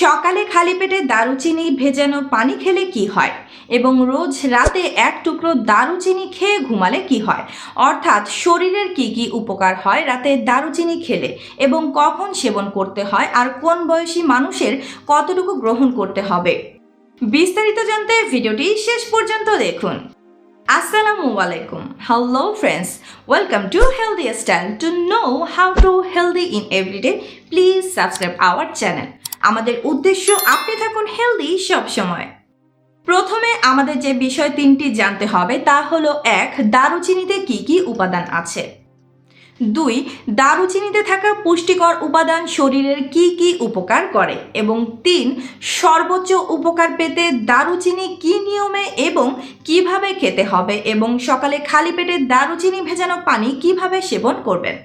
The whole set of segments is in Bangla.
সকালে খালি পেটে দারুচিনি ভেজানো পানি খেলে কি হয়? এবং রোজ রাতে এক টুকরো দারুচিনি খেয়ে ঘুমালে কি হয়? অর্থাৎ শরীরের কি কি উপকার হয় রাতে দারুচিনি খেলে? এবং কখন সেবন করতে হয়? আর কোন বয়সী মানুষের কতটুকু গ্রহণ করতে হবে? বিস্তারিত জানতে ভিডিওটি শেষ পর্যন্ত দেখুন। আসসালামু আলাইকুম। Hello friends welcome to healthy style to know how to healthy in everyday please subscribe our channel আমাদের উদ্দেশ্য আপনি থাকুন হেলদি সবসময় প্রথমে আমাদের যে বিষয় তিনটি জানতে হবে তা হলো এক, দারুচিনিতে কি কি উপাদান আছে? দুই, দারুচিনিতে থাকা পুষ্টিকর উপাদান শরীরের কি কি উপকার করে? এবং তিন, সর্বোচ্চ উপকার পেতে দারুচিনি কি নিয়মে এবং কীভাবে খেতে হবে? এবং সকালে খালি পেটে দারুচিনি ভেজানো পানি কীভাবে সেবন করবেন?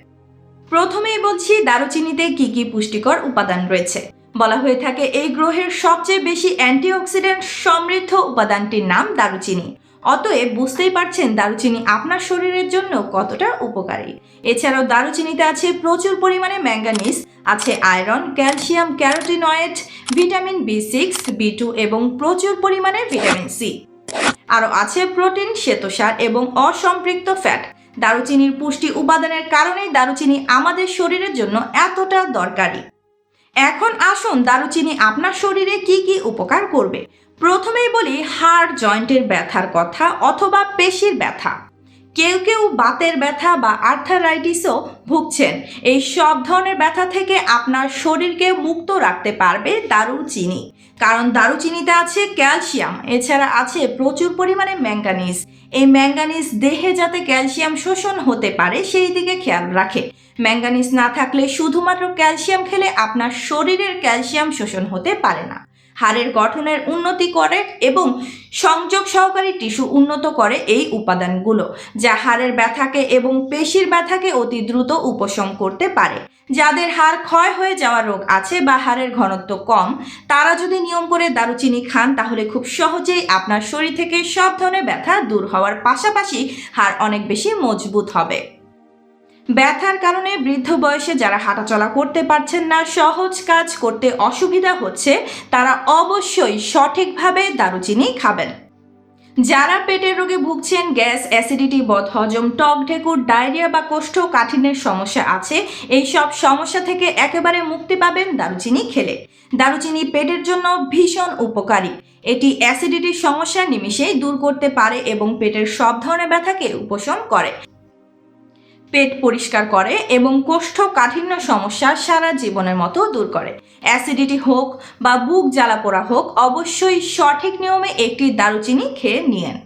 প্রথমেই বলছি দারুচিনিতে কি কি পুষ্টিকর উপাদান রয়েছে। বলা হয়ে থাকে, এই গ্রহের সবচেয়ে বেশি অ্যান্টিঅক্সিডেন্ট সমৃদ্ধ উপাদানটির নাম দারুচিনি। অতএব বুঝতেই পারছেন দারুচিনি আপনার শরীরের জন্য কতটা উপকারী। এছাড়াও দারুচিনিতে আছে প্রচুর পরিমাণে ম্যাঙ্গানিজ, আছে iron, calcium, carotenoid, vitamin B six, B two এবং প্রচুর পরিমাণে ভিটামিন সি। আরও আছে প্রোটিন, শ্বেতসার এবং অসম্পৃক্ত ফ্যাট। দারুচিনির পুষ্টি উপাদানের কারণেই দারুচিনি আমাদের শরীরের জন্য এতটা দরকারি। এখন আসুন দারুচিনি আপনার শরীরে কি কি উপকার করবে। প্রথমেই বলি, হাড়, জয়েন্টের ব্যথার কথা অথবা পেশির ব্যথা। কেউ কেউ বাতের ব্যথা বা আর্থারাইটিসও ভুগছেন। এই সব ধরনের ব্যথা থেকে আপনার শরীরকে মুক্ত রাখতে পারবে দারুচিনি। কারণ দারুচিনিতে আছে ক্যালসিয়াম, এছাড়া আছে প্রচুর পরিমাণে ম্যাঙ্গানিজ। এই ম্যাঙ্গানিজ দেহে যাতে ক্যালসিয়াম শোষণ হতে পারে, সেই দিকে খেয়াল রাখে। ম্যাঙ্গানিজ না থাকলে শুধুমাত্র ক্যালসিয়াম খেলে আপনার শরীরের ক্যালসিয়াম শোষণ হতে পারে না। হাড়ের গঠনের উন্নতি করে এবং সংযোগ সহকারী টিস্যু উন্নত করে এই উপাদানগুলো, যা হাড়ের ব্যথাকে এবং পেশির ব্যথাকে অতি দ্রুত উপশম করতে পারে। যাদের হাড় ক্ষয় হয়ে যাওয়া রোগ আছে বা হাড়ের ঘনত্ব কম, তারা যদি নিয়ম করে দারুচিনি খান, তাহলে খুব সহজেই আপনার শরীর থেকে সব ধরনের ব্যথা দূর হওয়ার পাশাপাশি হাড় অনেক বেশি মজবুত হবে। ব্যথার কারণে বৃদ্ধ বয়সে যারা হাঁটাচলা করতে পারছেন না, সহজ কাজ করতে অসুবিধা হচ্ছে, তারা অবশ্যই সঠিকভাবে দারুচিনি খাবেন। যারা পেটের রোগে ভুগছেন, গ্যাস, অ্যাসিডিটি, বদহজম, টক ঢেকুর, ডায়রিয়া বা কোষ্ঠকাঠিন্যের সমস্যা আছে এই সব সমস্যা থেকে একেবারে মুক্তি পাবেন দারুচিনি খেলে। দারুচিনি পেটের জন্য ভীষণ উপকারী। এটি অ্যাসিডিটির সমস্যা নিমিশেই দূর করতে পারে এবং পেটের সব ধরনের ব্যথাকে উপশম করে। পেট পরিষ্কার করে এবং কোষ্ঠকাঠিন্য সমস্যা সারা জীবনের মতো দূর করে। অ্যাসিডিটি হোক বা বুক জ্বালা পোড়া হোক, অবশ্যই সঠিক নিয়মে একটি দারুচিনি খেয়ে নিয়েন।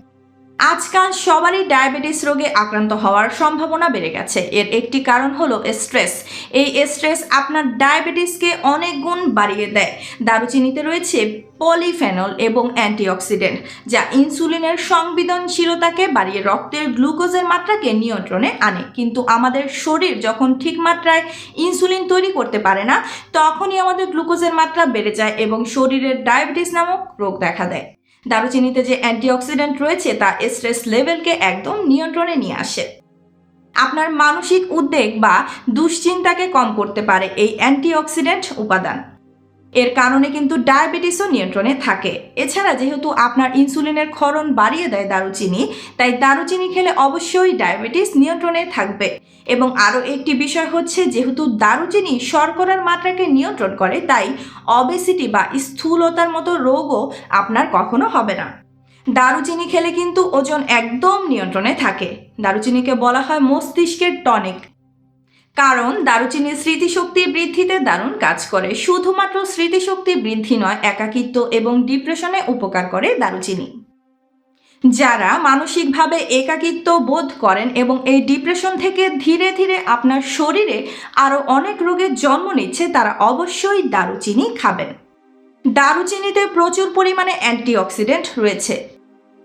আজকাল সবারই ডায়াবেটিস রোগে আক্রান্ত হওয়ার সম্ভাবনা বেড়ে গেছে। এর একটি কারণ হলো স্ট্রেস। এই স্ট্রেস আপনার ডায়াবেটিসকে অনেক গুণ বাড়িয়ে দেয়। দারুচিনিতে রয়েছে পলিফেনল এবং অ্যান্টিঅক্সিডেন্ট, যা ইনসুলিনের সংবেদনশীলতাকে বাড়িয়ে রক্তের গ্লুকোজের মাত্রাকে নিয়ন্ত্রণে আনে। কিন্তু আমাদের শরীর যখন ঠিক মাত্রায় ইনসুলিন তৈরি করতে পারে না, তখনই আমাদের গ্লুকোজের মাত্রা বেড়ে যায় এবং শরীরের ডায়াবেটিস নামক রোগ দেখা দেয়। দারুচিনিতে যে অ্যান্টিঅক্সিডেন্ট রয়েছে তা স্ট্রেস লেভেলকে একদম নিয়ন্ত্রণে নিয়ে আসে। আপনার মানসিক উদ্বেগ বা দুশ্চিন্তাকে কম করতে পারে এই অ্যান্টিঅক্সিডেন্ট উপাদান। এর কারণে কিন্তু ডায়াবেটিসও নিয়ন্ত্রণে থাকে। এছাড়া যেহেতু আপনার ইনসুলিনের ক্ষরণ বাড়িয়ে দেয় দারুচিনি, তাই দারুচিনি খেলে অবশ্যই ডায়াবেটিস নিয়ন্ত্রণে থাকবে। এবং আরও একটি বিষয় হচ্ছে যেহেতু দারুচিনি শর্করার মাত্রাকে নিয়ন্ত্রণ করে, তাই অবেসিটি বা স্থূলতার মতো রোগও আপনার কখনো হবে না। দারুচিনি খেলে কিন্তু ওজন একদম নিয়ন্ত্রণে থাকে। দারুচিনিকে বলা হয় মস্তিষ্কের টনিক। কারণ দারুচিনি স্মৃতিশক্তি বৃদ্ধিতে দারুণ কাজ করে। শুধুমাত্র স্মৃতিশক্তি বৃদ্ধি নয়, একাকিত্ব এবং ডিপ্রেশনে উপকার করে দারুচিনি। যারা মানসিকভাবে একাকিত্ব বোধ করেন এবং এই ডিপ্রেশন থেকে ধীরে ধীরে আপনার শরীরে আরও অনেক রোগের জন্ম নিচ্ছে, তারা অবশ্যই দারুচিনি খাবেন। দারুচিনিতে প্রচুর পরিমাণে অ্যান্টিঅক্সিডেন্ট রয়েছে।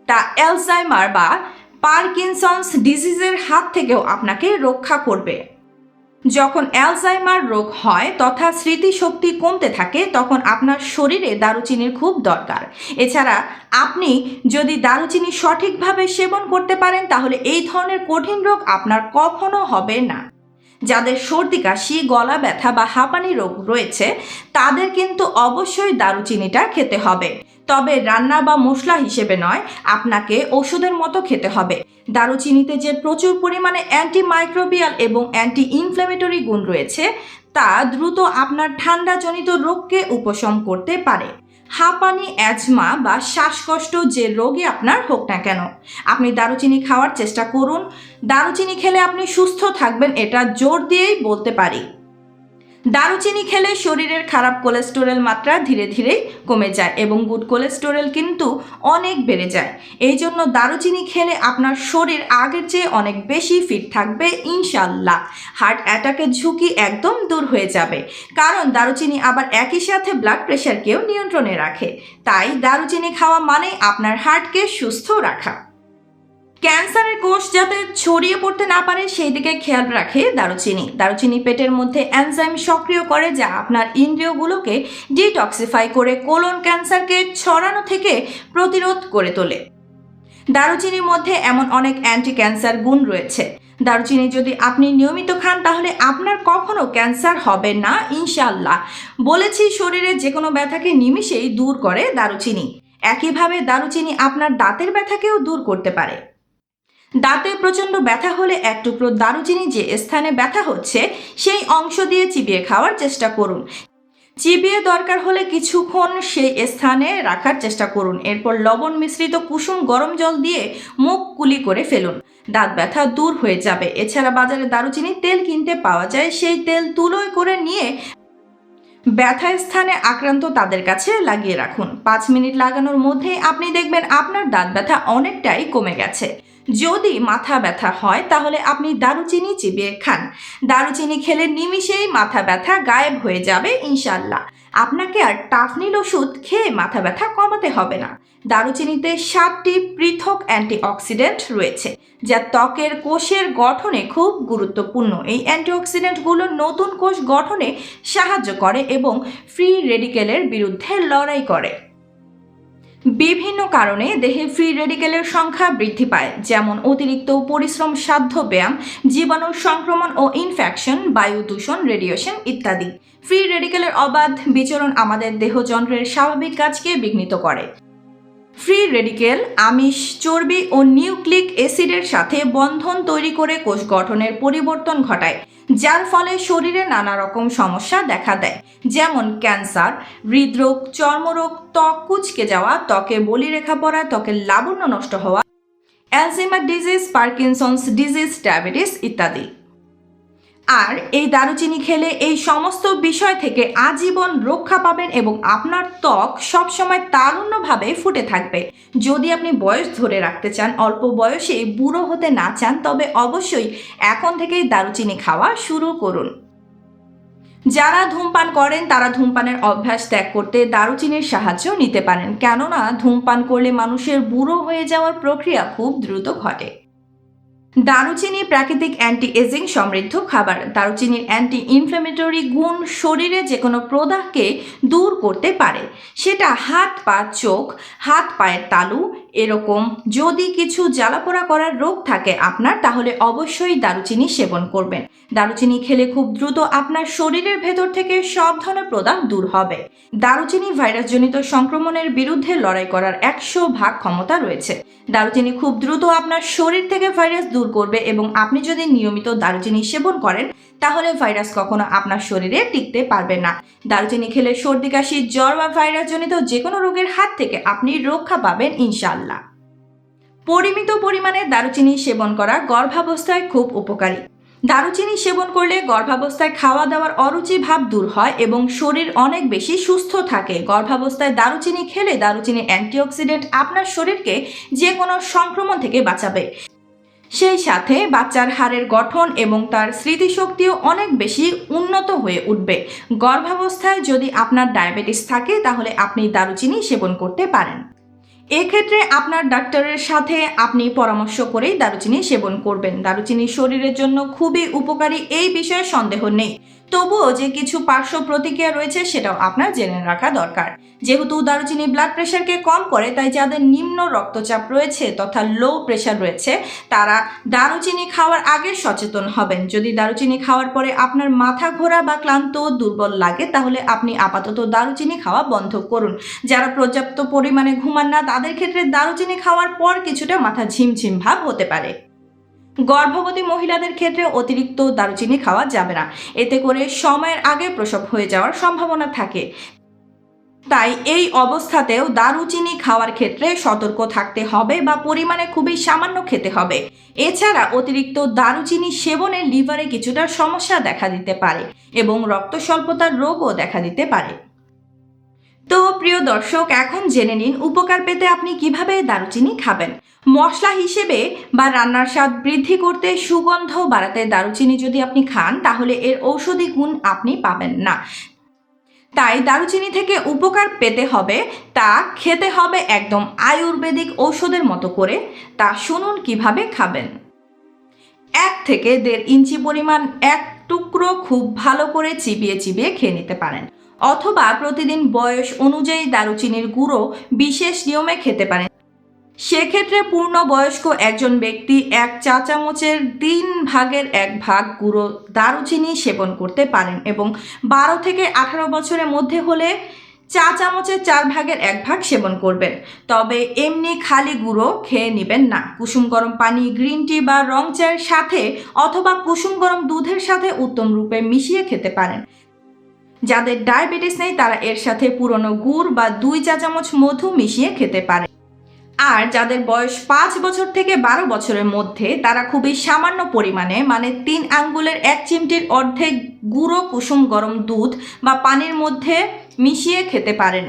তা অ্যালজাইমার বা পার্কিনসন্স ডিজিজের হাত থেকেও আপনাকে রক্ষা করবে। যখন অ্যালজাইমার রোগ হয় তথা স্মৃতিশক্তি কমতে থাকে, তখন আপনার শরীরে দারুচিনির খুব দরকার। এছাড়া আপনি যদি দারুচিনি সঠিকভাবে সেবন করতে পারেন, তাহলে এই ধরনের কঠিন রোগ আপনার কখনো হবে না। যাদের সর্দি, কাশি, গলা ব্যথা বা হাঁপানি রোগ রয়েছে, তাদের কিন্তু অবশ্যই দারুচিনিটা খেতে হবে। তবে রান্না বা মশলা হিসেবে নয়, আপনাকে ওষুধের মতো খেতে হবে। দারুচিনিতে যে প্রচুর পরিমাণে অ্যান্টি মাইক্রোবিয়াল এবং অ্যান্টি ইনফ্ল্যামেটরি গুণ রয়েছে, তা দ্রুত আপনার ঠান্ডাজনিত রোগকে উপশম করতে পারে। হাঁপানি, অ্যাজমা বা শ্বাসকষ্ট যে রোগই আপনার হোক না কেন, আপনি দারুচিনি খাওয়ার চেষ্টা করুন। দারুচিনি খেলে আপনি সুস্থ থাকবেন, এটা জোর দিয়েই বলতে পারি। দারুচিনি খেলে শরীরের খারাপ কোলেস্টেরল মাত্রা ধীরে ধীরে কমে যায় এবং গুড কোলেস্টেরল কিন্তু অনেক বেড়ে যায়। এই জন্য দারুচিনি খেলে আপনার শরীর আগের চেয়ে অনেক বেশি ফিট থাকবে ইনশাল্লাহ হার্ট অ্যাটাকের ঝুঁকি একদম দূর হয়ে যাবে। কারণ দারুচিনি আবার একই সাথে ব্লাড প্রেশারকেও নিয়ন্ত্রণে রাখে। তাই দারুচিনি খাওয়া মানে আপনার হার্টকে সুস্থ রাখা। ক্যান্সারের কোষ যাতে ছড়িয়ে পড়তে না পারে সেই দিকে খেয়াল রাখে দারুচিনি। দারুচিনি পেটের মধ্যে এনজাইম সক্রিয় করে, যা আপনার ইন্দ্রিয়গুলোকে ডিটক্সিফাই করে কোলন ক্যান্সারকে ছড়ানো থেকে প্রতিরোধ করে তোলে। দারুচিনির মধ্যে এমন অনেক অ্যান্টি ক্যান্সার গুণ রয়েছে। দারুচিনি যদি আপনি নিয়মিত খান, তাহলে আপনার কখনো ক্যান্সার হবে না ইনশাল্লাহ বলেছি, শরীরে যে কোনো ব্যথাকে নিমিষেই দূর করে দারুচিনি। একইভাবে দারুচিনি আপনার দাঁতের ব্যথাকেও দূর করতে পারে। দাঁতে প্রচণ্ড ব্যথা হলে এক টুকরো দারুচিনি যে স্থানে ব্যথা হচ্ছে, সেই অংশ দিয়ে চিবিয়ে খাওয়ার চেষ্টা করুন। চিবিয়ে দরকার হলে কিছুক্ষণ সেই স্থানে রাখার চেষ্টা করুন। এরপর লবণ মিশ্রিত কুসুম গরম জল দিয়ে মুখ কুলি করে ফেলুন। দাঁত ব্যথা দূর হয়ে যাবে। এছাড়া বাজারে দারুচিনি তেল কিনতে পাওয়া যায়। সেই তেল তুলোয় করে নিয়ে ব্যথা স্থানে আক্রান্ত তাদের কাছে লাগিয়ে রাখুন। পাঁচ মিনিট লাগানোর মধ্যেই আপনি দেখবেন আপনার দাঁত ব্যথা অনেকটাই কমে গেছে। যদি মাথা ব্যথা হয়, তাহলে আপনি দারুচিনি চিবিয়ে খান। দারুচিনি খেলে নিমিষেই মাথা ব্যথা গায়েব হয়ে যাবে ইনশাল্লাহ আপনাকে আর টাফনিল ওষুধ খেয়ে মাথা ব্যথা কমাতে হবে না। দারুচিনিতে সাতটি পৃথক অ্যান্টিঅক্সিডেন্ট রয়েছে, যা ত্বকের কোষের গঠনে খুব গুরুত্বপূর্ণ। এই অ্যান্টিঅক্সিডেন্টগুলো নতুন কোষ গঠনে সাহায্য করে এবং ফ্রি রেডিকেলের বিরুদ্ধে লড়াই করে। বিভিন্ন কারণে দেহে ফ্রি রেডিকেলের সংখ্যা বৃদ্ধি পায়, যেমন অতিরিক্ত পরিশ্রম, সাধ্য ব্যায়াম, জীবাণু সংক্রমণ ও ইনফেকশন বায়ু দূষণ রেডিয়েশন ইত্যাদি। ফ্রি রেডিকেলের অবাধ বিচরণ আমাদের দেহযন্ত্রের স্বাভাবিক কাজকে বিঘ্নিত করে। ফ্রি রেডিকেল আমিষ, চর্বি ও নিউক্লিক অ্যাসিডের সাথে বন্ধন তৈরি করে কোষ গঠনের পরিবর্তন ঘটায়। যার ফলে শরীরে নানা রকম সমস্যা দেখা দেয়। যেমন ক্যান্সার, হৃদরোগ, চর্মরোগ, ত্বক কুচকে যাওয়া, ত্বকে বলিরেখা পড়া ত্বকের লাবণ্য নষ্ট হওয়া Alzheimer disease, Parkinson's disease, diabetes ইত্যাদি। আর এই দারুচিনি খেলে এই সমস্ত বিষয় থেকে আজীবন রক্ষা পাবেন এবং আপনার ত্বক সবসময় তারুণ্যভাবে ফুটে থাকবে। যদি আপনি বয়স ধরে রাখতে চান, অল্প বয়সে বুড়ো হতে না চান, তবে অবশ্যই এখন থেকেই দারুচিনি খাওয়া শুরু করুন। যারা ধূমপান করেন, তারা ধূমপানের অভ্যাস ত্যাগ করতে দারুচিনির সাহায্য নিতে পারেন। কেননা, ধূমপান করলে মানুষের বুড়ো হয়ে যাওয়ার প্রক্রিয়া খুব দ্রুত ঘটে। দারুচিনি প্রাকৃতিক অ্যান্টি এজিং সমৃদ্ধ খাবার। দারুচিনির অ্যান্টি ইনফ্ল্যামেটরি গুণ শরীরে যে কোনো প্রদাহকে দূর করতে পারে। সেটা হাত, পা, চোখ, হাত, পায়ের তালু এরকম যদি কিছু জ্বালাপোড়া করার রোগ থাকে আপনার, তাহলে অবশ্যই দারুচিনি সেবন করবেন। দারুচিনি খেলে খুব দ্রুত আপনার শরীরের ভেতর থেকে সব ধরনের প্রদাহ দূর হবে। দারুচিনি ভাইরাসজনিত সংক্রমণের বিরুদ্ধে লড়াই করার একশো ভাগ ক্ষমতা রয়েছে। দারুচিনি খুব দ্রুত আপনার শরীর থেকে ভাইরাস দূর করবে এবং আপনি যদি নিয়মিত দারুচিনি সেবন করেন, তাহলে ভাইরাস কখনো আপনার শরীরে টিকতে পারবে না। দারুচিনি খেলে সর্দি, কাশি, জ্বর বা ভাইরাসজনিত যে কোনো রোগের হাত থেকে আপনি রক্ষা পাবেন ইনশাল্লাহ পরিমিত পরিমাণে দারুচিনি সেবন করা গর্ভাবস্থায় খুব উপকারী। দারুচিনি সেবন করলে গর্ভাবস্থায় খাওয়া দাওয়ার অরুচি ভাব দূর হয় এবং শরীর অনেক বেশি সুস্থ থাকে। গর্ভাবস্থায় দারুচিনি খেলে দারুচিনির অ্যান্টিঅক্সিডেন্ট আপনার শরীরকে যে কোনো সংক্রমণ থেকে বাঁচাবে। সেই সাথে বাচ্চার হাড়ের গঠন এবং তার স্মৃতিশক্তিও অনেক বেশি উন্নত হয়ে উঠবে। গর্ভাবস্থায় যদি আপনার ডায়াবেটিস থাকে, তাহলে আপনি দারুচিনি সেবন করতে পারেন। এক্ষেত্রে আপনার ডাক্তারের সাথে আপনি পরামর্শ করেই দারুচিনি সেবন করবেন। দারুচিনি শরীরের জন্য খুবই উপকারী, এই বিষয়ে সন্দেহ নেই। তবুও যে কিছু পার্শ্ব প্রতিক্রিয়া রয়েছে সেটাও আপনার জেনে রাখা দরকার। যেহেতু দারুচিনি ব্লাড প্রেশারকে কম করে, তাই যাদের নিম্ন রক্তচাপ রয়েছে তথা লো প্রেশার রয়েছে, তারা দারুচিনি খাওয়ার আগে সচেতন হবেন। যদি দারুচিনি খাওয়ার পরে আপনার মাথা ঘোরা বা ক্লান্ত, দুর্বল লাগে, তাহলে আপনি আপাতত দারুচিনি খাওয়া বন্ধ করুন। যারা পর্যাপ্ত পরিমাণে ঘুমান না, তাদের ক্ষেত্রে দারুচিনি খাওয়ার পর কিছুটা মাথা ঝিমঝিম ভাব হতে পারে। গর্ভবতী মহিলাদের ক্ষেত্রে অতিরিক্ত দারুচিনি খাওয়া যাবে না। এতে করে সময়ের আগে প্রসব হয়ে যাওয়ার সম্ভাবনা থাকে। তাই এই অবস্থাতেও দারুচিনি খাওয়ার ক্ষেত্রে সতর্ক থাকতে হবে বা পরিমাণে খুবই সামান্য খেতে হবে। এছাড়া অতিরিক্ত দারুচিনি সেবনে লিভারে কিছুটা সমস্যা দেখা দিতে পারে এবং রক্ত স্বল্পতার রোগও দেখা দিতে পারে। তো প্রিয় দর্শক, এখন জেনে নিন উপকার পেতে আপনি কীভাবে দারুচিনি খাবেন। মশলা হিসেবে বা রান্নার স্বাদ বৃদ্ধি করতে সুগন্ধ বাড়াতে দারুচিনি যদি আপনি খান, তাহলে এর ঔষধি গুণ আপনি পাবেন না। তাই দারুচিনি থেকে উপকার পেতে হবে তা খেতে হবে একদম আয়ুর্বেদিক ঔষধের মতো করে। তা শুনুন কীভাবে খাবেন। এক থেকে দেড় ইঞ্চি পরিমাণ এক টুকরো খুব ভালো করে চিবিয়ে চিবিয়ে খেয়ে নিতে পারেন। অথবা প্রতিদিন বয়স অনুযায়ী দারুচিনির গুঁড়ো বিশেষ নিয়মে খেতে পারেন। সেক্ষেত্রে পূর্ণ বয়স্ক একজন ব্যক্তি এক চা চামচের তিন ভাগের এক ভাগ গুঁড়ো দারুচিনি সেবন করতে পারেন এবং বারো থেকে আঠারো বছরের মধ্যে হলে চা চামচের চার ভাগের এক ভাগ সেবন করবেন। তবে এমনি খালি গুঁড়ো খেয়ে নেবেন না। কুসুম গরম পানি, গ্রিন টি বা রং চায়ের সাথে অথবা কুসুম গরম দুধের সাথে উত্তম রূপে মিশিয়ে খেতে পারেন। যাদের ডায়াবেটিস নেই, তারা এর সাথে পুরনো গুড় বা দুই চা চামচ মধু মিশিয়ে খেতে পারে। আর যাদের বয়স পাঁচ বছর থেকে বারো বছরের মধ্যে, তারা খুবই সামান্য পরিমাণে মানে তিন আঙ্গুলের এক চিমটির অর্ধেক গুঁড়ো কুসুম গরম দুধ বা পানির মধ্যে মিশিয়ে খেতে পারেন।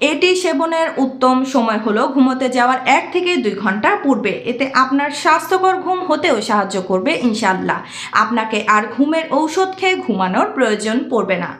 এটি সেবনের উত্তম সময় হলো ঘুমোতে যাওয়ার এক থেকে দুই ঘণ্টা পূর্বে। এতে আপনার স্বাস্থ্যকর ঘুম হতেও সাহায্য করবে ইনশাল্লাহ আপনাকে আর ঘুমের ঔষধ খেয়ে ঘুমানোর প্রয়োজন পড়বে না।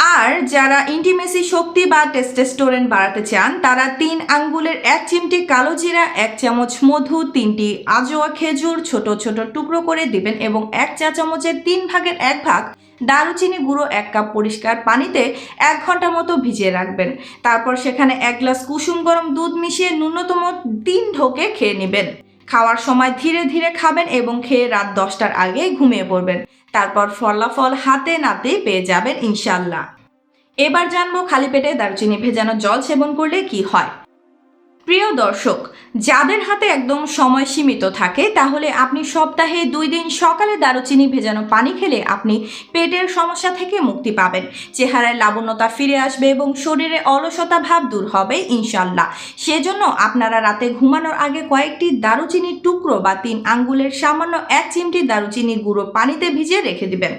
আর যারা ইন্টিমেসি শক্তি বা টেস্টোস্টেরন বাড়াতে চান, তারা তিন আঙ্গুলের এক চিমটি কালো জিরা, এক চামচ মধু, তিনটি আজোয়া খেজুর, ছোট ছোট টুকরো করে দিবেন এবং এক চা চামচের তিন ভাগের এক ভাগ দারুচিনি গুঁড়ো এক কাপ পরিষ্কার পানিতে এক ঘণ্টা মতো ভিজিয়ে রাখবেন। তারপর সেখানে এক গ্লাস কুসুম গরম দুধ মিশিয়ে ন্যূনতম তিন ঢোকে খেয়ে নেবেন। খাওয়ার সময় ধীরে ধীরে খাবেন এবং খেয়ে রাত দশটার আগে ঘুমিয়ে পড়বেন। তারপর ফলাফল হাতে নাতে পেয়ে যাবেন ইনশাল্লাহ এবার জানব খালি পেটে দারুচিনি ভেজানো জল সেবন করলে কি হয়। প্রিয় দর্শক, যাদের হাতে একদম সময় সীমিত থাকে, তাহলে আপনি সপ্তাহে দুই দিন সকালে দারুচিনি ভেজানো পানি খেলে আপনি পেটের সমস্যা থেকে মুক্তি পাবেন। চেহারায় লাবণ্যতা ফিরে আসবে এবং শরীরে অলসতা ভাব দূর হবে ইনশাল্লাহ সেজন্য আপনারা রাতে ঘুমানোর আগে কয়েকটি দারুচিনির টুকরো বা তিন আঙ্গুলের সামান্য এক চিমটি দারুচিনি গুঁড়ো পানিতে ভিজিয়ে রেখে দিবেন।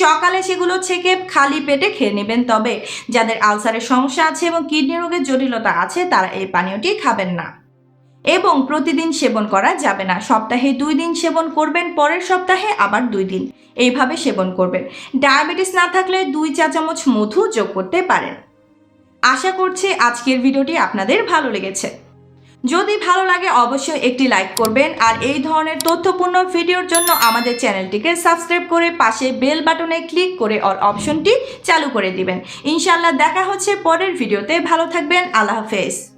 সকালে সেগুলো ছেঁকে খালি পেটে খেয়ে নেবেন। তবে যাদের আলসারের সমস্যা আছে এবং কিডনি রোগের জটিলতা আছে, তারা এই পানীয়টি খাবেন না। এবং প্রতিদিন সেবন করা যাবে না। সপ্তাহে দুই দিন সেবন করবেন, পরের সপ্তাহে আবার দুই দিন। এইভাবে সেবন করবেন। ডায়াবেটিস না থাকলে দুই চা চামচ মধু যোগ করতে পারেন। আশা করছি আজকের ভিডিওটি আপনাদের ভালো লেগেছে। যদি ভালো লাগে, অবশ্যই একটি লাইক করবেন। আর এই ধরনের তথ্যপূর্ণ ভিডিওর জন্য আমাদের চ্যানেলটিকে সাবস্ক্রাইব করে পাশে বেল বাটনে ক্লিক করে অল অপশনটি চালু করে দিবেন। ইনশাল্লাহ দেখা হচ্ছে পরের ভিডিওতে। ভালো থাকবেন। আল্লাহ হাফেজ।